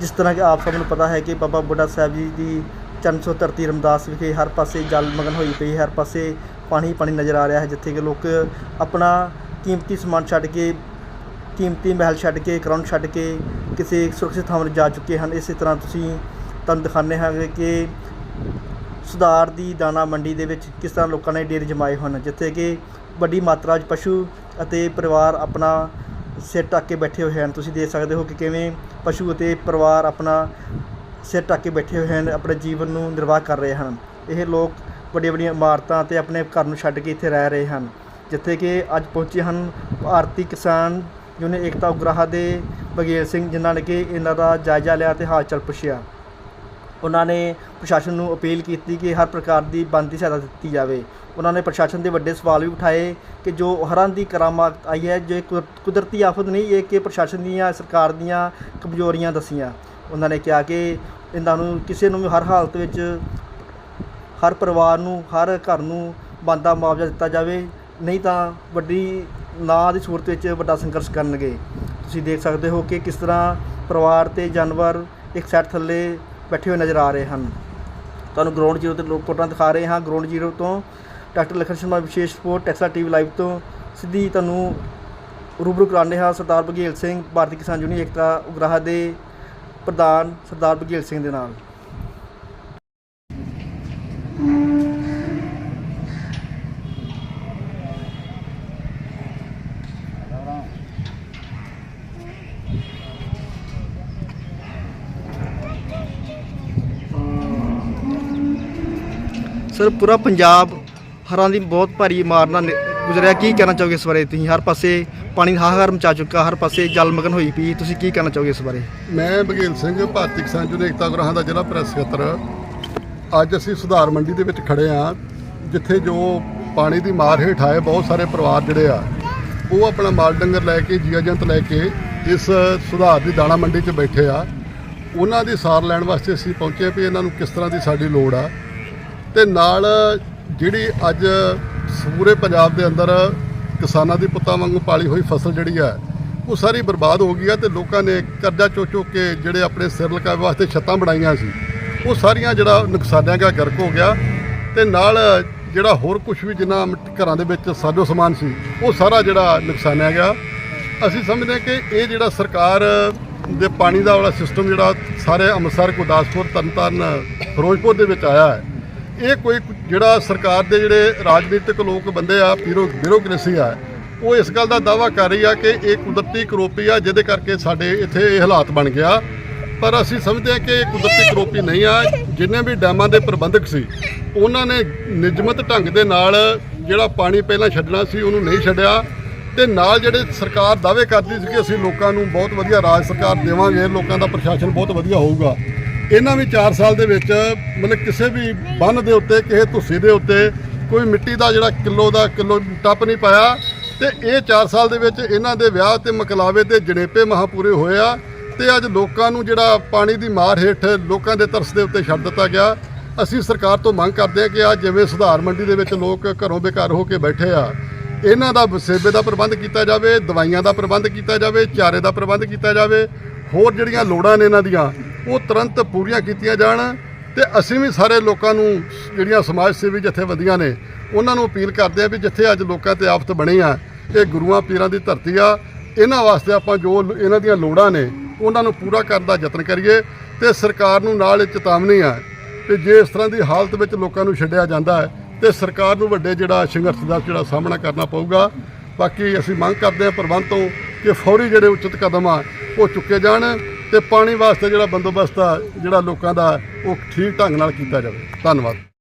ਜਿਸ ਤਰ੍ਹਾਂ ਕਿ ਆਪ ਸਭ ਨੂੰ ਪਤਾ ਹੈ ਕਿ ਬਾਬਾ ਬੁੱਢਾ ਸਾਹਿਬ ਜੀ ਦੀ ਚਰਨ ਛੋਹ ਧਰਤੀ ਰਮਦਾਸ ਵਿਖੇ ਹਰ ਪਾਸੇ ਜਲ ਮਗਨ ਹੋਈ ਪਈ ਹਰ ਪਾਸੇ ਪਾਣੀ ਪਾਣੀ ਨਜ਼ਰ ਆ ਰਿਹਾ ਹੈ, ਜਿੱਥੇ ਕਿ ਲੋਕ ਆਪਣਾ ਕੀਮਤੀ ਸਮਾਨ ਛੱਡ ਕੇ, ਕੀਮਤੀ ਮਹਿਲ ਛੱਡ ਕੇ ਕਰਾਊਨ ਛੱਡ ਕੇ ਕਿਸੇ ਸੁਰੱਖਿਅਤ ਥਾਂ 'ਤੇ ਜਾ ਚੁੱਕੇ ਹਨ। ਇਸੇ ਤਰ੍ਹਾਂ ਤੁਸੀਂ ਤੁਹਾਨੂੰ ਦਿਖਾਉਂਦੇ ਹਾਂ ਕਿ ਸੁਧਾਰ ਦੀ ਦਾਣਾ ਮੰਡੀ ਦੇ ਵਿੱਚ ਕਿਸ ਤਰ੍ਹਾਂ ਲੋਕਾਂ ਨੇ ਡੇਰੇ ਜਮਾਏ ਹਨ ਜਿੱਥੇ ਕਿ ਵੱਡੀ ਮਾਤਰਾ 'ਚ ਪਸ਼ੂ ਅਤੇ ਪਰਿਵਾਰ ਆਪਣਾ ਸਿਰ ਢੱਕ ਕੇ ਬੈਠੇ ਹੋਏ ਹਨ। ਤੁਸੀਂ ਦੇਖ ਸਕਦੇ ਹੋ ਕਿ ਕਿਵੇਂ ਪਸ਼ੂ ਅਤੇ ਪਰਿਵਾਰ ਆਪਣਾ ਸਿਰ ਟੱਕ ਕੇ ਬੈਠੇ ਹੋਏ ਹਨ, ਆਪਣੇ ਜੀਵਨ ਨੂੰ ਨਿਰਵਾਹ ਕਰ ਰਹੇ ਹਨ। ਇਹ ਲੋਕ ਵੱਡੀਆਂ ਵੱਡੀਆਂ ਇਮਾਰਤਾਂ ਅਤੇ ਆਪਣੇ ਘਰ ਨੂੰ ਛੱਡ ਕੇ ਇੱਥੇ ਰਹਿ ਰਹੇ ਹਨ, ਜਿੱਥੇ ਕਿ ਅੱਜ ਪਹੁੰਚੇ ਹਨ ਭਾਰਤੀ ਕਿਸਾਨ ਯੂਨੀਅਨ ਏਕਤਾ ਉਗਰਾਹਾ ਦੇ ਬਗੇਲ ਸਿੰਘ, ਜਿਨ੍ਹਾਂ ਨੇ ਕਿ ਇਹਨਾਂ ਦਾ ਜਾਇਜ਼ਾ ਲਿਆ ਤੇ ਹਾਲ ਚਾਲ ਪੁੱਛਿਆ। ਉਹਨਾਂ ਨੇ ਪ੍ਰਸ਼ਾਸਨ ਨੂੰ ਅਪੀਲ ਕੀਤੀ ਕਿ ਹਰ ਪ੍ਰਕਾਰ ਦੀ ਬਣਦੀ ਸਹਾਇਤਾ ਦਿੱਤੀ ਜਾਵੇ। ਉਹਨਾਂ ਨੇ ਪ੍ਰਸ਼ਾਸਨ ਦੇ ਵੱਡੇ ਸਵਾਲ ਵੀ ਉਠਾਏ ਕਿ ਜੋ ਹਰਾਂ ਦੀ ਕਰਾਮਾਤ ਆਈ ਹੈ, ਜੇ ਕੁਦਰਤੀ ਆਫਤ ਨਹੀਂ, ਇਹ ਕਿ ਪ੍ਰਸ਼ਾਸਨ ਦੀਆਂ, ਸਰਕਾਰ ਦੀਆਂ ਕਮਜ਼ੋਰੀਆਂ ਦਸੀਆਂ। ਉਹਨਾਂ ਨੇ ਕਿਹਾ ਕਿ ਇਹਨਾਂ ਨੂੰ ਕਿਸੇ ਨੂੰ ਵੀ ਹਰ ਹਾਲਤ ਵਿੱਚ ਹਰ ਪਰਿਵਾਰ ਨੂੰ, ਹਰ ਘਰ ਨੂੰ ਬੰਦਾ ਮੁਆਵਜ਼ਾ ਦਿੱਤਾ ਜਾਵੇ। ਨਹੀਂ ਤਾਂ ਵੱਡੀ ਨਾ ਦੀ ਸੂਰਤ ਵਿੱਚ ਵੱਡਾ ਸੰਘਰਸ਼ ਕਰਨਗੇ। ਤੁਸੀਂ ਦੇਖ ਸਕਦੇ ਹੋ ਕਿ ਕਿਸ ਤਰ੍ਹਾਂ ਪਰਿਵਾਰ ਤੇ ਜਾਨਵਰ ਇੱਕ ਸਾਈਡ ਥੱਲੇ ਬੈਠੇ ਹੋਏ ਨਜ਼ਰ ਆ ਰਹੇ ਹਨ। ਤੁਹਾਨੂੰ ਗਰਾਊਂਡ ਜ਼ੀਰੋ ਤੇ ਲੋਕ ਫੋਟੋਆਂ ਦਿਖਾ ਰਹੇ ਹਾਂ। ਗਰਾਊਂਡ ਜ਼ੀਰੋ ਤੋਂ ਡਾਕਟਰ ਲਖਨ ਸ਼ਰਮਾ, ਵਿਸ਼ੇਸ਼ ਰਿਪੋਰਟ, ਟੈਕਸਾ ਟੀਵੀ ਲਾਈਵ ਤੋਂ ਸਿੱਧੀ ਤੁਹਾਨੂੰ ਰੂਬਰੂ ਕਰਾਉਂਦੇ ਹਾਂ। ਸਰਦਾਰ ਬਘੇਲ ਸਿੰਘ, ਭਾਰਤੀ ਕਿਸਾਨ ਯੂਨੀਅਨ ਏਕਤਾ ਉਗਰਾਹ ਦੇ ਪ੍ਰਧਾਨ ਸਰਦਾਰ ਬਘੇਲ ਸਿੰਘ ਦੇ ਨਾਲ। ਸਰ, ਪੂਰਾ ਪੰਜਾਬ ਹਰਾਂ ਦੀ ਬਹੁਤ ਭਾਰੀ ਮਾਰ ਨਾਲ ਨਿ- ਗੁਜ਼ਰਿਆ। ਕੀ ਕਹਿਣਾ ਚਾਹੋਗੇ ਇਸ ਬਾਰੇ ਤੁਸੀਂ? ਹਰ ਪਾਸੇ ਪਾਣੀ ਹਾਹਾਰ ਮਚਾ ਚੁੱਕਾ, ਹਰ ਪਾਸੇ ਜਲਮਗਨ ਹੋਈ ਪਈ। ਤੁਸੀਂ ਕੀ ਕਹਿਣਾ ਚਾਹੋਗੇ ਇਸ ਬਾਰੇ? ਮੈਂ ਬਘੇਲ ਸਿੰਘ, ਭਾਰਤੀ ਕਿਸਾਨ ਯੂਨੀਅਨ ਏਕਤਾ ਗ੍ਰਾਹਾਂ ਦਾ ਜ਼ਿਲ੍ਹਾ ਪ੍ਰੈਸ ਸਕੱਤਰ। ਅੱਜ ਅਸੀਂ ਸੁਧਾਰ ਮੰਡੀ ਦੇ ਵਿੱਚ ਖੜੇ ਆ, ਜਿੱਥੇ ਜੋ ਪਾਣੀ ਦੀ ਮਾਰ ਹੇਠ ਆਏ ਬਹੁਤ ਸਾਰੇ ਪਰਿਵਾਰ ਜਿਹੜੇ ਆ, ਉਹ ਆਪਣਾ ਮਾਲ ਡੰਗਰ ਲੈ ਕੇ, ਜੀਆ ਜੰਤ ਲੈ ਕੇ ਇਸ ਸੁਧਾਰ ਦੀ ਦਾਣਾ ਮੰਡੀ 'ਚ ਬੈਠੇ ਆ। ਉਹਨਾਂ ਦੀ ਸਾਰ ਲੈਣ ਵਾਸਤੇ ਅਸੀਂ ਪਹੁੰਚੇ ਵੀ ਇਹਨਾਂ ਨੂੰ ਕਿਸ ਤਰ੍ਹਾਂ ਦੀ ਸਾਡੀ ਲੋੜ ਆ। ਤੇ ਨਾਲ ਜਿਹੜੀ ਅੱਜ ਪੂਰੇ ਪੰਜਾਬ ਦੇ ਅੰਦਰ ਕਿਸਾਨਾਂ ਦੀ ਪੁੱਤਾਂ ਵਾਂਗੂ ਪਾਲੀ ਹੋਈ ਫਸਲ ਜਿਹੜੀ ਆ, ਉਹ ਸਾਰੀ ਬਰਬਾਦ ਹੋ ਗਈ ਆ ਤੇ ਲੋਕਾਂ ਨੇ ਕਰਜ਼ਾ ਚੁੱਕ ਚੁੱਕ ਕੇ ਜਿਹੜੇ ਆਪਣੇ ਸਿਰ ਲਕਾਵੇ ਵਾਸਤੇ ਛੱਤਾਂ ਬਣਾਈਆਂ ਸੀ, ਉਹ ਸਾਰੀਆਂ ਜਿਹੜਾ ਨੁਕਸਾਨਿਆ ਗਿਆ ਗਰਕ ਹੋ ਗਿਆ ਤੇ ਨਾਲ ਜਿਹੜਾ ਹੋਰ ਕੁਝ ਵੀ ਜਿੰਨਾ ਘਰਾਂ ਦੇ ਵਿੱਚ ਸਾਜੋ ਸਮਾਨ ਸੀ, ਉਹ ਸਾਰਾ ਜਿਹੜਾ ਨੁਕਸਾਨਿਆ ਗਿਆ। ਅਸੀਂ ਸਮਝਦੇ ਹਾਂ ਕਿ ਇਹ ਜਿਹੜਾ ਸਰਕਾਰ ਦੇ ਪਾਣੀ ਦਾ ਵਾਲਾ ਸਿਸਟਮ ਜਿਹੜਾ ਸਾਰੇ ਅੰਮ੍ਰਿਤਸਰ, ਗੁਰਦਾਸਪੁਰ, ਤਰਨਤਾਰਨ, ਫਿਰੋਜ਼ਪੁਰ ਦੇ ਵਿੱਚ ਆਇਆ ਹੈ ਇਹ ਕੋਈ ਜਿਹੜਾ ਸਰਕਾਰ ਦੇ ਜਿਹੜੇ ਰਾਜਨੀਤਿਕ ਲੋਕ ਬੰਦੇ ਆ, ਪੀਰੋ ਬਿਊਰੋਕ੍ਰੇਸੀ ਆ, ਉਹ ਇਸ ਗੱਲ ਦਾ ਦਾਵਾ ਕਰ ਰਹੀ ਆ ਕਿ ਇਹ ਕੁਦਰਤੀ ਕਰੋਪੀ ਆ, ਜਿਹਦੇ ਕਰਕੇ ਸਾਡੇ ਇੱਥੇ ਇਹ ਹਾਲਾਤ ਬਣ ਗਿਆ। ਪਰ ਅਸੀਂ ਸਮਝਦੇ ਹਾਂ ਕਿ ਇਹ ਕੁਦਰਤੀ ਕਰੋਪੀ ਨਹੀਂ ਆ। ਜਿੰਨੇ ਵੀ ਡੈਮਾਂ ਦੇ ਪ੍ਰਬੰਧਕ ਸੀ, ਉਹਨਾਂ ਨੇ ਨਿਯਮਤ ਢੰਗ ਦੇ ਨਾਲ ਜਿਹੜਾ ਪਾਣੀ ਪਹਿਲਾਂ ਛੱਡਣਾ ਸੀ, ਉਹਨੂੰ ਨਹੀਂ ਛੱਡਿਆ। ਤੇ ਨਾਲ ਜਿਹੜੇ ਸਰਕਾਰ ਦਾਅਵੇ ਕਰਦੀ ਸੀ ਕਿ ਅਸੀਂ ਲੋਕਾਂ ਨੂੰ ਬਹੁਤ ਵਧੀਆ ਰਾਜ ਸਰਕਾਰ ਦੇਵਾਂਗੇ, ਲੋਕਾਂ ਦਾ ਪ੍ਰਸ਼ਾਸਨ ਬਹੁਤ ਵਧੀਆ ਹੋਊਗਾ। ਇਹਨਾਂ ਵੀ 4 ਸਾਲ ਦੇ ਵਿੱਚ ਮਤਲਬ ਕਿਸੇ ਵੀ ਬੰਨ ਦੇ ਉੱਤੇ, ਕਿਸੇ ਧੁੱਸੇ ਦੇ ਉੱਤੇ ਕੋਈ ਮਿੱਟੀ ਦਾ ਜਿਹੜਾ ਕਿਲੋ ਦਾ ਕਿਲੋ ਟੱਪ ਨਹੀਂ ਪਾਇਆ। ਤੇ ਇਹ 4 ਸਾਲ ਦੇ ਵਿੱਚ ਇਹਨਾਂ ਦੇ ਵਿਆਹ ਤੇ ਮਕਲਾਵੇ ਤੇ ਜਣੇਪੇ ਮਹਾਪੂਰੇ ਹੋਏ ਆ। ਤੇ ਅੱਜ ਲੋਕਾਂ ਨੂੰ ਜਿਹੜਾ ਪਾਣੀ ਦੀ ਮਾਰ ਹੇਠ ਲੋਕਾਂ ਦੇ ਤਰਸ ਦੇ ਉੱਤੇ ਛੱਡ ਦਿੱਤਾ ਗਿਆ। ਅਸੀਂ ਸਰਕਾਰ ਤੋਂ ਮੰਗ ਕਰਦੇ ਹਾਂ ਕਿ ਆ ਜਿਵੇਂ ਸੁਧਾਰ ਮੰਡੀ ਦੇ ਵਿੱਚ ਲੋਕ ਘਰੋਂ ਬੇਕਾਰ ਹੋ ਕੇ ਬੈਠੇ ਆ, ਇਹਨਾਂ ਦਾ ਵਸੇਬੇ ਦਾ ਪ੍ਰਬੰਧ ਕੀਤਾ ਜਾਵੇ, ਦਵਾਈਆਂ ਦਾ ਪ੍ਰਬੰਧ ਕੀਤਾ ਜਾਵੇ, ਚਾਰੇ ਦਾ ਪ੍ਰਬੰਧ ਕੀਤਾ ਜਾਵੇ। ਹੋਰ ਜਿਹੜੀਆਂ ਲੋੜਾਂ ਨੇ ਇਹਨਾਂ ਦੀਆਂ ਉਹ ਤੁਰੰਤ ਪੂਰੀਆਂ ਕੀਤੀਆਂ ਜਾਣ ਤੇ ਅਸੀਂ ਵੀ ਸਾਰੇ ਲੋਕਾਂ ਨੂੰ ਜਿਹੜੀਆਂ ਸਮਾਜ ਸੇਵੀ ਜਥੇਬੰਦੀਆਂ ਨੇ, ਉਹਨਾਂ ਨੂੰ ਅਪੀਲ ਕਰਦੇ ਆ ਵੀ ਜਿੱਥੇ ਅੱਜ ਲੋਕਾਂ ਤੇ ਆਫਤ ਬਣੀ ਆ, ਇਹ ਗੁਰੂਆਂ ਪੀਰਾਂ ਦੀ ਧਰਤੀ ਆ, ਇਹਨਾਂ ਵਾਸਤੇ ਆਪਾਂ ਜੋ ਇਹਨਾਂ ਦੀਆਂ ਲੋੜਾਂ ਨੇ, ਉਹਨਾਂ ਨੂੰ ਪੂਰਾ ਕਰਨ ਦਾ ਯਤਨ ਕਰੀਏ ਤੇ ਸਰਕਾਰ ਨੂੰ ਨਾਲ ਇਹ ਚੇਤਾਵਨੀ ਆ ਕਿ ਜੇ ਇਸ ਤਰ੍ਹਾਂ ਦੀ ਹਾਲਤ ਵਿੱਚ ਲੋਕਾਂ ਨੂੰ ਛੱਡਿਆ ਜਾਂਦਾ ਹੈ, ਤੇ ਸਰਕਾਰ ਨੂੰ ਵੱਡੇ ਜਿਹੜਾ ਸੰਘਰਸ਼ ਦਾ ਜਿਹੜਾ ਸਾਹਮਣਾ ਕਰਨਾ ਪਊਗਾ। ਬਾਕੀ ਅਸੀਂ ਮੰਗ ਕਰਦੇ ਹਾਂ ਪ੍ਰਬੰਧ ਤੋਂ ਕਿ ਫੌਰੀ ਜਿਹੜੇ ਉਚਿਤ ਕਦਮ ਆ, ਉਹ ਚੁੱਕੇ ਜਾਣ। ਤੇ ਪਾਣੀ ਵਾਸਤੇ ਜਿਹੜਾ ਬੰਦੋਬਸਤ ਆ, ਜਿਹੜਾ ਲੋਕਾਂ ਦਾ ਉਹ ਠੀਕ ਢੰਗ ਨਾਲ ਕੀਤਾ ਜਾਵੇ। ਧੰਨਵਾਦ।